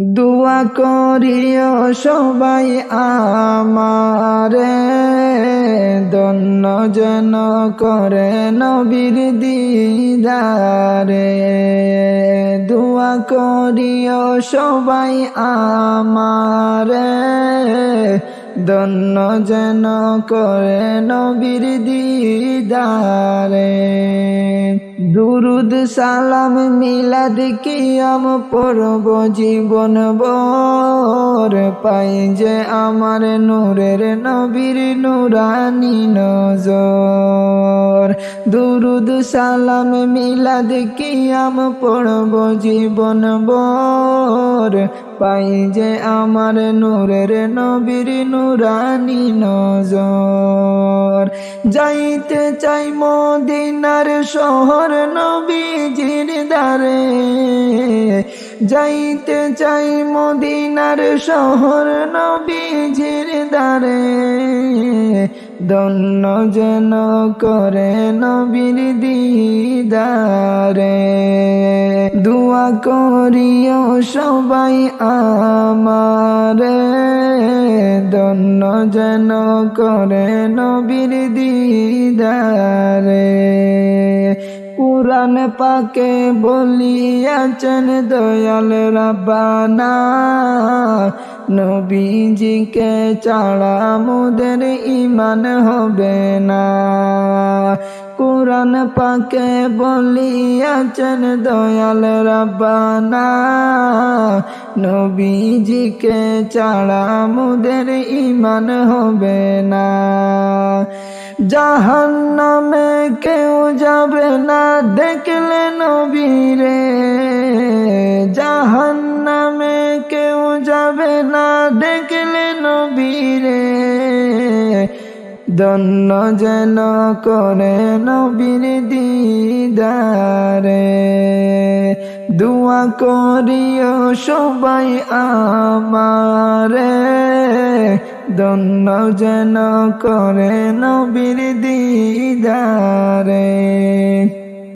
দোয়া করিও সবাই আমারে দন্ন যেন করে নবীর দিদারে। দোয়া করিও সবাই আমারে দন্ন যেন করে নবীর দিদারে। দুরুদ সালাম মিলাদ কিয়াম পরব জীবন বর পাই যে আমার নূরের নবীর নুরানি নজর। দুরুদ সালাম মিলাদ কিয়াম পরব জীবন বর পাই যে আমার নূরের নবীর নুরানি নজর। যাইতে চাই মদিনার শহর নবীজির দ্বারে। যাইতে চাই মদিনার শহর নবীজির দ্বারে। দন্ন যেন করে নবীর দিদারে। দোয়া করিও সবাই আমারে। দন্ন যেন করে নবীর দিদারে। কুরআন পাকে বলিয়াছেন, দয়াল রাব্বানা। নবীজিকে ছাড়া মোদের ইমান হবে না। কোরআন পাকে বলিয়াছেন দয়াল রাব্বানা। নবীজিকে ছাড়া মোদের ইমান হবে না। জাহান নামে কেউ যাবে না, দেখলে নবীরে। জাহান নামে কেউ যাবে না, দেখলে নবীরে। দন্ন যেন করে নবীর দিদারে। দোয়া করিও সবাই আমারে। দন্ন যেন করে নবীর দিদারে।